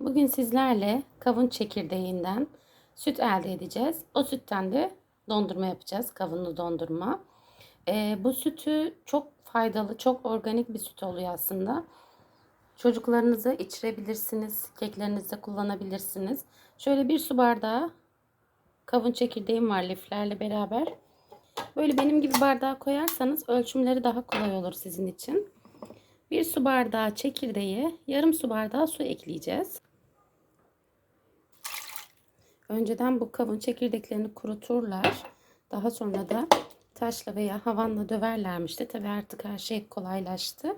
Bugün sizlerle kavun çekirdeğinden süt elde edeceğiz. O sütten de dondurma yapacağız. Kavunlu dondurma. Ee, bu sütü çok faydalı, çok organik bir süt oluyor aslında. Çocuklarınıza içirebilirsiniz. Keklerinizde kullanabilirsiniz. Şöyle bir su bardağı kavun çekirdeğim var liflerle beraber. Böyle benim gibi bardağa koyarsanız ölçümleri daha kolay olur sizin için. Bir su bardağı çekirdeğe yarım su bardağı su ekleyeceğiz. Önceden bu kavun çekirdeklerini kuruturlar. Daha sonra da taşla veya havanla döverlermişti. Tabi artık her şey kolaylaştı.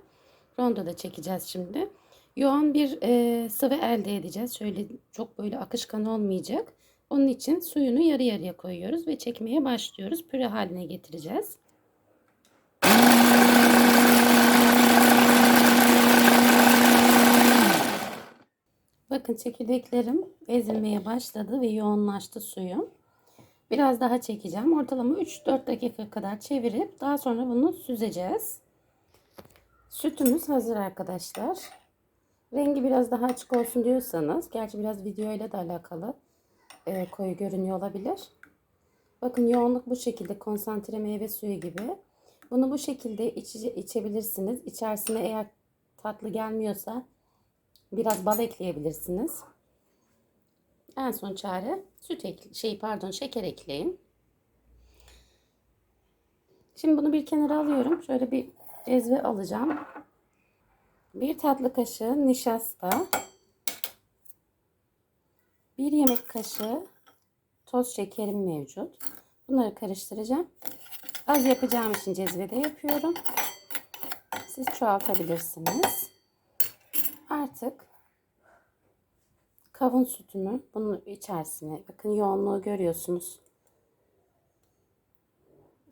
Rondo da çekeceğiz şimdi. Yoğun bir e, sıvı elde edeceğiz. Şöyle çok böyle akışkan olmayacak. Onun için suyunu yarı yarıya koyuyoruz ve çekmeye başlıyoruz. Püre haline getireceğiz. Bakın çekirdeklerim ezilmeye başladı ve yoğunlaştı suyum. Biraz daha çekeceğim. Ortalama 3-4 dakika kadar çevirip daha sonra bunu süzeceğiz. Sütümüz hazır arkadaşlar. Rengi biraz daha açık olsun diyorsanız, gerçi biraz video ile de alakalı e, koyu görünüyor olabilir. Bakın yoğunluk bu şekilde konsantre meyve suyu gibi. Bunu bu şekilde içe, içebilirsiniz. İçerisine eğer tatlı gelmiyorsa biraz bal ekleyebilirsiniz. En son çare süt ekle, şey pardon şeker ekleyin. Şimdi bunu bir kenara alıyorum. Şöyle bir cezve alacağım. Bir tatlı kaşığı nişasta. Bir yemek kaşığı toz şekerim mevcut. Bunları karıştıracağım. Az yapacağım için cezvede yapıyorum. Siz çoğaltabilirsiniz. Artık kavun sütümü bunun içerisine bakın yoğunluğu görüyorsunuz.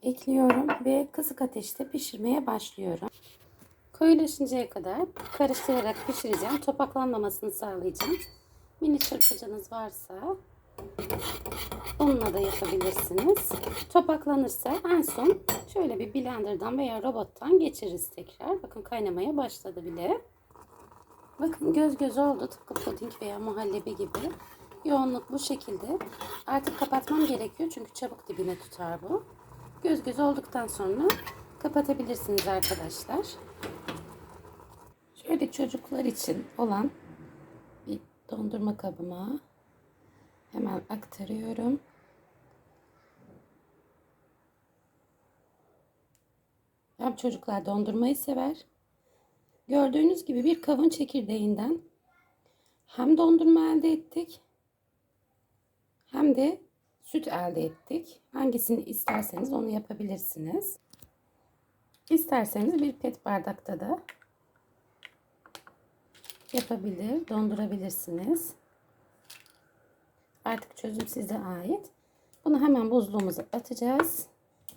Ekliyorum ve kısık ateşte pişirmeye başlıyorum. Koyulaşıncaya kadar karıştırarak pişireceğim. Topaklanmamasını sağlayacağım. Mini çırpıcınız varsa onunla da yapabilirsiniz. Topaklanırsa en son şöyle bir blenderdan veya robottan geçiririz tekrar. Bakın kaynamaya başladı bile. Bakın göz göz oldu tıpkı puding veya muhallebi gibi. Yoğunluk bu şekilde. Artık kapatmam gerekiyor çünkü çabuk dibine tutar bu. Göz göz olduktan sonra kapatabilirsiniz arkadaşlar. Şöyle çocuklar için olan bir dondurma kabıma hemen aktarıyorum. Hem çocuklar dondurmayı sever. Gördüğünüz gibi bir kavun çekirdeğinden hem dondurma elde ettik hem de süt elde ettik. Hangisini isterseniz onu yapabilirsiniz. İsterseniz bir pet bardakta da yapabilir, dondurabilirsiniz. Artık çözüm size ait. Bunu hemen buzluğumuza atacağız.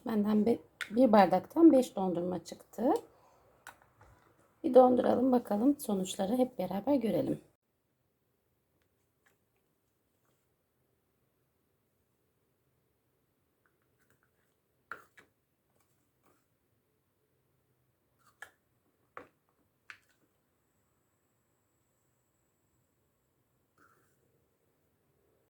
Benden bir bardaktan 5 dondurma çıktı. Bir donduralım bakalım sonuçları hep beraber görelim.